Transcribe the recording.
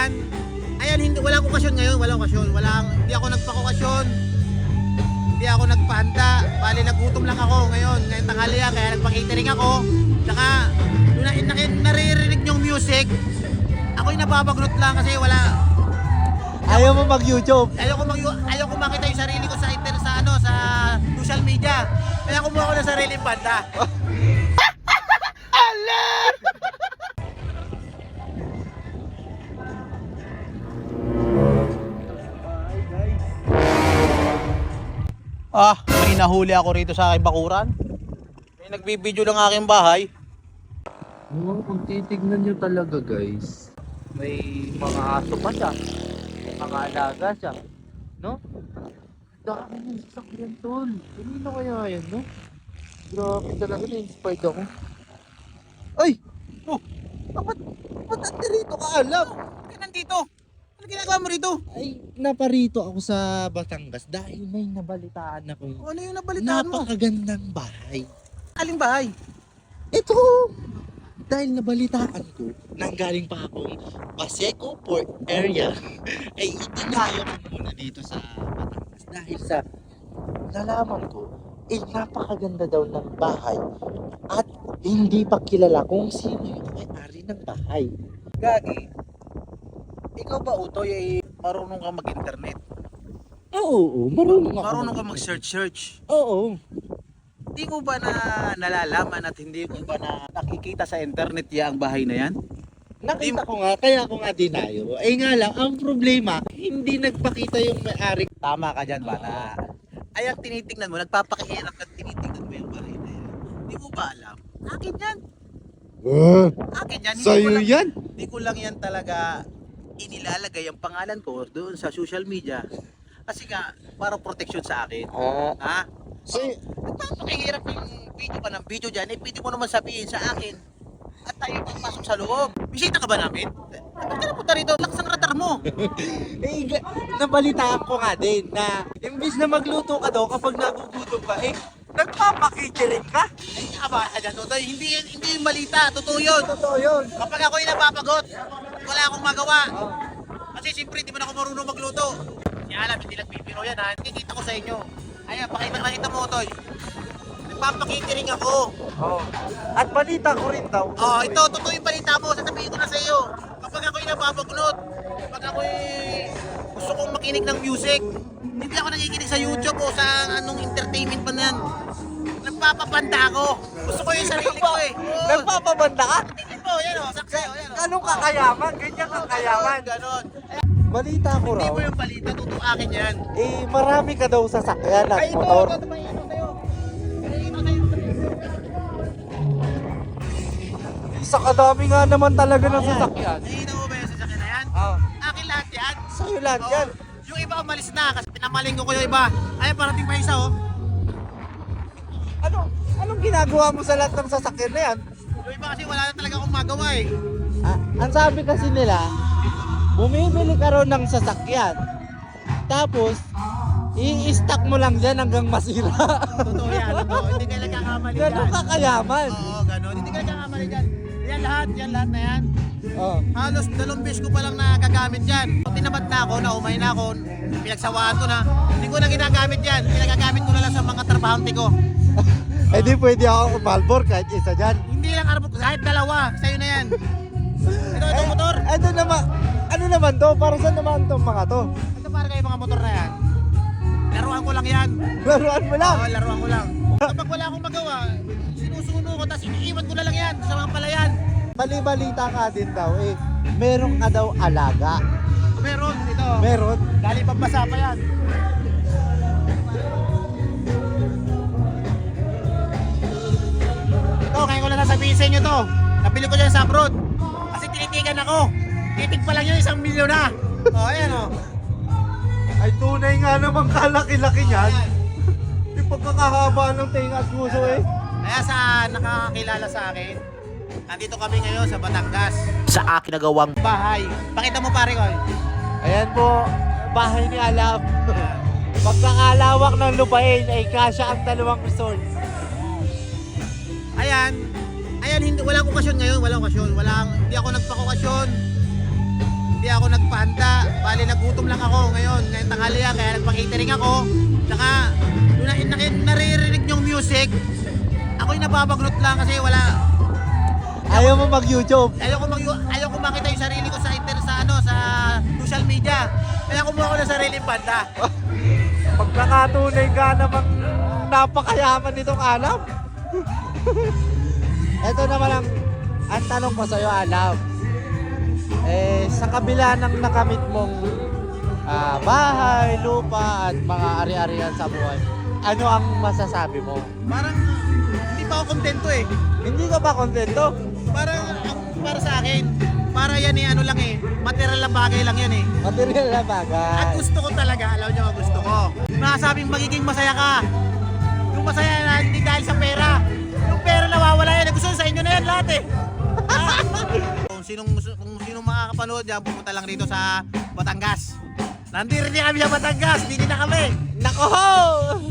Ayan. Ayan, hindi, walang okasyon ngayon. Walang okasyon. Walang, hindi ako nagpakokasyon. Hindi ako nagpahanda. Bali, nagutom lang ako ngayon. Ngayon tanghali yan, kaya nagpakitering ako. Tsaka, nung na, na, naririnig yung music, ako'y nababagnot lang kasi wala, Ayaw mo mag-YouTube. ayoko mag ayoko makita yung sarili ko sa inter sa ano sa social media. Kaya kumuha ko ng sariling banda. Ah, may nahuli ako rito sa aking bakuran. May nagbibideo ng aking bahay. Oo, kung titignan nyo talaga guys, may mga aso pa siya. May mga alaga siya. No? Dami ng sasakyan tol. Kanino kaya yan, no? Grabe talaga, na-inspired ako. Ay! Oh! Ba't, ba't nandito ka alam? Ba't nandito? Ginagawa mo rito? Ay, naparito ako sa Batangas dahil may nabalitaan ako. Ano yung nabalitaan mo? Napakagandang bahay. Aling bahay? Ito! Dahil nabalitaan ko, nanggaling pa akong Paseco Port Area, ay itinayo ko muna dito sa Batangas. Dahil sa nalaman ko, eh napakaganda daw ng bahay at hindi pa kilala kung sino yung may-ari ng bahay. Gagi. Ikaw ba, Utoy, ay marunong ka mag-internet? Oo, oo, marunong ako. Marunong ka mag-search-search? Oo. Hindi mo ba na nalalaman at hindi mo ba na nakikita sa internet ya ang bahay na yan? Nakita ko nga, kaya ako nga dinayo. Eh nga lang, ang problema, hindi nagpakita yung may-ari. Tama ka dyan, bata. Ay, ang tinitingnan mo, nagpapakihirap ka tinitingnan mo yung bahay na yan. Hindi mo ba alam? Akin yan. Akin yan. Hindi ko Sa'yo lang, yan? Hindi ko lang yan talaga inilalagay ang pangalan ko doon sa social media. Kasi nga, para protection sa akin. Ah, Ha? sa'yo, Nagpapakihirap yung video ka ng video dyan, eh pwede mo naman sabihin sa akin. At tayo papasok sa loob. Bisita ka ba namin? Ba't ka napunta rito? Lakas ang radar mo. eh, nabalitaan ko nga din na imbis na magluto ka daw kapag nagugutom ka, eh, nagpapakikiling ka. Ay, aba, dyan, Totoy. Hindi, hindi yung balita. Totoo yun. Totoo yun. Kapag ako'y napapagot, wala akong magawa. Kasi siyempre, hindi mo na ako marunong magluto. Si alam, hindi nagbibiro yan ha. Nakikita ko sa inyo. Ayan, pakita, pakita mo, Toy. Nagpapakitiring ako. Oh. At balita ko rin daw. Oh, ito, totoo yung balita mo. Sasabihin ko na sa iyo. Kapag ako'y napapagunot, kapag ako'y gusto kong makinig ng music, hindi ako nakikinig sa YouTube o sa anong entertainment pa na yan. Nagpapabanda ako. Gusto ko yung sarili ko eh. Oo. Nagpapabanda ka? Tingin mo, yan o. Saksayo, yan o. Anong kakayaman? Ganyan kakayaman. Ganon. Balita ko Hindi raw, mo yung balita, totoo akin yan. eh, marami ka daw sasakyan at Ay, ito, motor. ito, ito, may ano sa'yo. May ito. Sa kadami nga naman talaga ng sasakyan. Nakita mo ba yung sasakyan na yan? Ah, Akin lahat yan. sa'yo lahat yan. Yung iba umalis na kasi pinamalinggo ko yung iba. Ay, parating pa isa oh. Ano, anong ginagawa mo sa lahat ng sasakyan na yan? Yung iba kasi wala na talaga akong magawa eh. Ah, ang sabi kasi nila, bumibili ka raw ng sasakyan. Tapos, i-stack mo lang dyan hanggang masira. Totoo yan, totoo. Hindi ka nagkakamali dyan. Ganun kakayaman. Oo, ganun. Hindi ka nagkakamali dyan. Yan lahat, yan lahat na yan. Oh. Halos dalawang beses ko pa lang nagagamit yan. Tinamad na ako, naumay na ako, pinagsawaan ko na. Hindi ko na ginagamit yan. Pinagagamit ko na lang sa mga trabahante ko. Eh di pwede ako umalbor kahit isa dyan. Hindi lang arabot, kahit dalawa, sa'yo na yan. Ito, ito motor. Ano naman, ano naman to? Para saan naman tong mga to? Ito para kayo mga motor na yan. Laruan ko lang yan. Laruan mo lang. Oo, laruan ko lang. Kapag wala akong magawa, sinusuno ko, tapos iniiwan ko na lang yan sa mga palayan. Bali-balita ka din daw eh. Meron ka daw alaga. Meron, ito. Meron. Galing pagbasa pa yan. Nasabihin sa inyo to. Nabili ko dyan sa abroad. Kasi tinitigan ako. Titig pa lang yun, isang milyon na. O, oh, ayan o. Ay tunay nga naman kalaki-laki niyan. Ayan. Yung pagkakahaba ng tenga at puso eh. Kaya sa nakakakilala sa akin, nandito kami ngayon sa Batangas. Sa akin nagawang bahay. Pakita mo pare ko. Ayan po, bahay ni Alab. Pagkakalawak ng lupain ay kasya ang dalawang resort. Ayan. Ayan, hindi, walang okasyon ngayon. Walang okasyon. Walang, hindi ako nagpakokasyon. hindi ako nagpahanda. Bali, nagutom lang ako ngayon. Ngayon tanghalian, kaya nagpa-catering ako. Tsaka, yung na, na, naririnig yung music, ako'y nababagnot lang kasi wala, Ayaw mo mag-YouTube. ayoko mag ayoko makita yung sarili ko sa inter sa ano sa social media. Kaya kumuha ko ng sariling banda. Pagkakatunay ka namang napakayaman nitong alam. Ito naman ang, ang tanong ko sa'yo, alam. Eh, sa kabila ng nakamit mong ah, bahay, lupa, at mga ari-arian sa buhay, ano ang masasabi mo? Parang hindi pa ako kontento eh. Hindi ka ba kontento? Parang ang- para sa akin, para yan eh ano lang eh, material na bagay lang yan eh. Material na At bagay. gusto ko talaga, alam niyo gusto ko. Masasabing magiging masaya ka. Yung masaya na hindi dahil sa pera. Yung pera nawawala yan. Gusto sa inyo na yan lahat eh. kung sinong, kung sinong makakapanood dyan, pumunta lang dito sa Batangas. Nandito rin kami sa Batangas, hindi na kami. Nako!